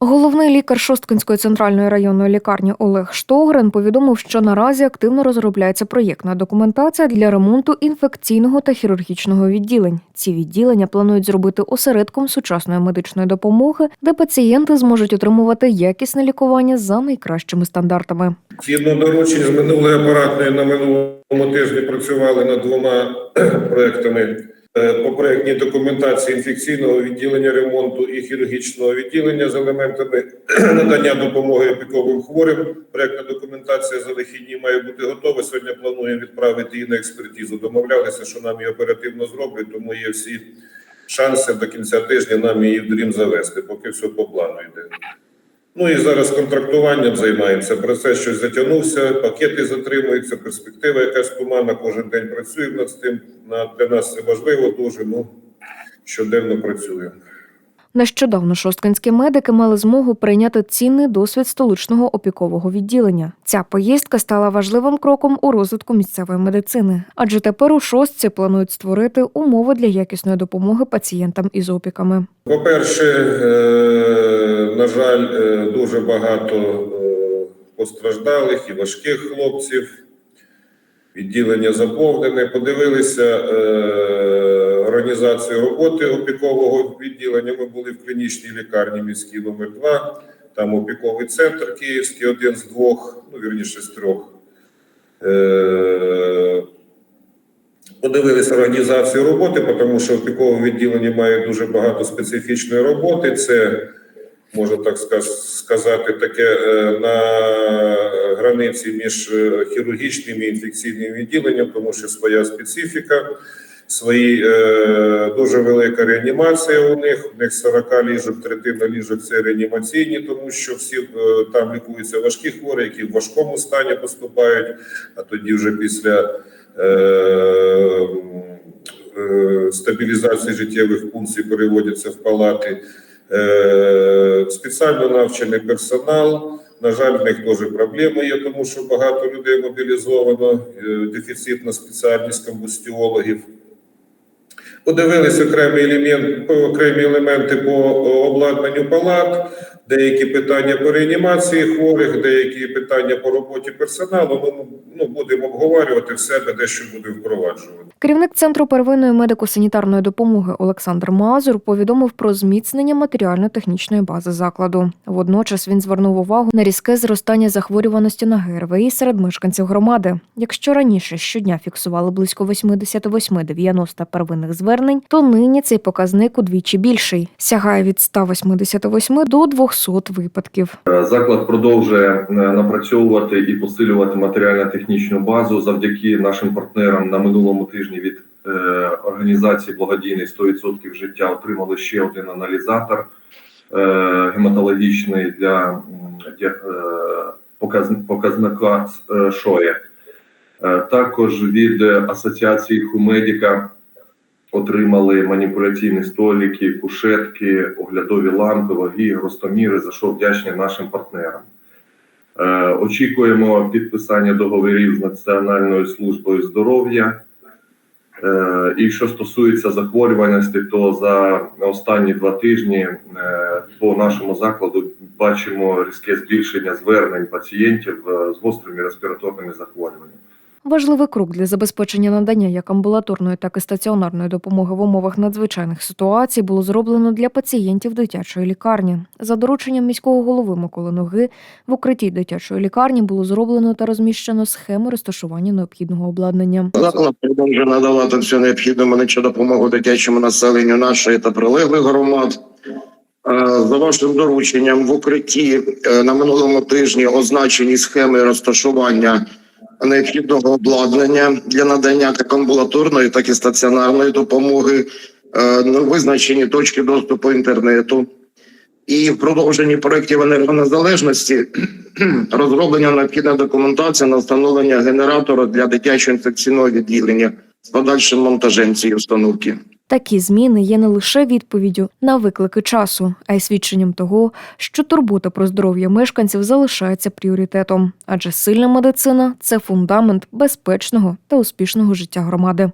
Головний лікар Шосткинської центральної районної лікарні Олег Штогрин повідомив, що наразі активно розробляється проєктна документація для ремонту інфекційного та хірургічного відділень. Ці відділення планують зробити осередком сучасної медичної допомоги, де пацієнти зможуть отримувати якісне лікування за найкращими стандартами. Згідно доручень з минулої апаратної на минулому тижні працювали над двома проектами по проектній документації інфекційного відділення ремонту і хірургічного відділення з елементами надання допомоги опіковим хворим. Проектна документація за вихідні має бути готова. Сьогодні плануємо відправити її на експертизу. Домовлялися, що нам її оперативно зроблять, тому є всі шанси до кінця тижня нам її в дрім завести, поки все по плану йде. Ну і зараз контрактуванням займаємося. Процес щось затягнувся, пакети затримуються, перспектива якась туманна. Кожен день працюємо над цим. На- Для нас це важливо дуже. Ну щоденно працюємо. Нещодавно шосткинські медики мали змогу прийняти цінний досвід столичного опікового відділення. Ця поїздка стала важливим кроком у розвитку місцевої медицини, адже тепер у шостці планують створити умови для якісної допомоги пацієнтам із опіками. По-перше, е, на жаль, е, дуже багато е, постраждалих і важких хлопців. Відділення заповнене. Подивилися е, організацію роботи опікового відділення. Ми були в клінічній лікарні міській номер 2 Там опіковий центр Київський, один з двох, ну вірніше з трьох. Подивилися організацію роботи, тому що опікове відділення має дуже багато специфічної роботи. Це можна так сказати, таке е, на границі між е, хірургічним і інфекційним відділенням, тому що своя специфіка, свої е, дуже велика реанімація у них. У них 40 ліжок, третина ліжок це реанімаційні, тому що всі там лікуються важкі хворі, які в важкому стані поступають, а тоді вже після. Стабілізації життєвих функцій переводяться в палати. Е, Спеціально навчений персонал. На жаль, в них теж проблеми є, тому що багато людей мобілізовано, е, дефіцитна спеціальність комбустіологів. Подивилися окремі елемент, окремі елементи по обладнанню палат, деякі питання по реанімації хворих, деякі питання по роботі персоналу. Ну, ну будемо обговорювати в себе, дещо будемо впроваджувати. Керівник центру первинної медико-санітарної допомоги Олександр Мазур повідомив про зміцнення матеріально-технічної бази закладу. Водночас він звернув увагу на різке зростання захворюваності на ГРВІ серед мешканців громади. Якщо раніше щодня фіксували близько 88-90 первинних звернень, то нині цей показник удвічі більший сягає від 188 до 200 випадків. Заклад продовжує е, напрацьовувати і посилювати матеріально-технічну базу завдяки нашим партнерам на минулому тижні від е, організації благодійний 100% життя отримали ще один аналізатор е, гематологічний для, е, показ- показника е, ШОЄ. Е, Також від е, асоціації Хумедіка отримали маніпуляційні столики, кушетки, оглядові лампи, ваги, ростоміри, за що вдячні нашим партнерам. Е, очікуємо підписання договорів з Національною службою здоров'я. Е, і що стосується захворюваності, то за останні два тижні е, по нашому закладу бачимо різке збільшення звернень пацієнтів з гострими респіраторними захворюваннями. Важливий крок для забезпечення надання як амбулаторної, так і стаціонарної допомоги в умовах надзвичайних ситуацій було зроблено для пацієнтів дитячої лікарні. За дорученням міського голови Миколи Ноги в укритті дитячої лікарні було зроблено та розміщено схему розташування необхідного обладнання. Заклад продовжує надавати всю необхідну медичну допомогу дитячому населенню нашої та прилеглих громад. Е, За вашим дорученням в укритті е, на минулому тижні означені схеми розташування необхідного обладнання для надання як амбулаторної, так і стаціонарної допомоги, е, ну, визначені точки доступу інтернету. І в продовженні проєктів енергонезалежності розроблення необхідна документація на встановлення генератора для дитячого інфекційного відділення з подальшим монтажем цієї установки. Такі зміни є не лише відповіддю на виклики часу, а й свідченням того, що турбота про здоров'я мешканців залишається пріоритетом, адже сильна медицина це фундамент безпечного та успішного життя громади.